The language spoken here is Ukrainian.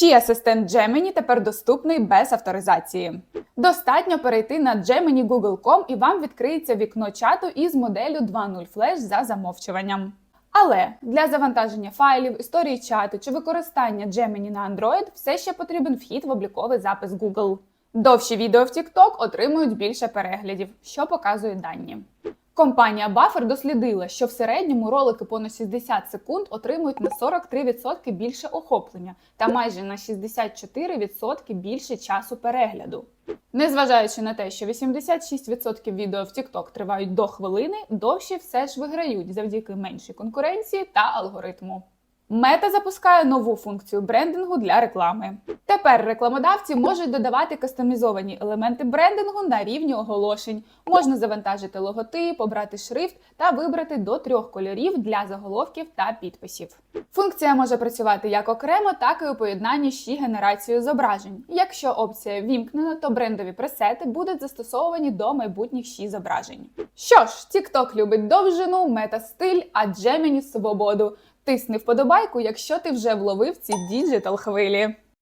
Чий асистент Gemini тепер доступний без авторизації. Достатньо перейти на Gemini Google.com і вам відкриється вікно чату із моделлю 2.0 Flash за замовчуванням. Але для завантаження файлів, історії чату чи використання Gemini на Android все ще потрібен вхід в обліковий запис Google. Довші відео в TikTok отримують більше переглядів, що показують дані. Компанія Buffer дослідила, що в середньому ролики понад 60 секунд отримують на 43% більше охоплення та майже на 64% більше часу перегляду. Незважаючи на те, що 86% відео в TikTok тривають до хвилини, довші все ж виграють завдяки меншій конкуренції та алгоритму. Мета запускає нову функцію брендингу для реклами. Тепер рекламодавці можуть додавати кастомізовані елементи брендингу на рівні оголошень. Можна завантажити логотип, обрати шрифт та вибрати до трьох кольорів для заголовків та підписів. Функція може працювати як окремо, так і у поєднанні з генерацією зображень. Якщо опція вімкнена, то брендові пресети будуть застосовані до майбутніх ші зображень. Що ж, TikTok любить довжину, мета-стиль, а Gemini – свободу. Тисни вподобайку, якщо ти вже вловив ці діджитал хвилі.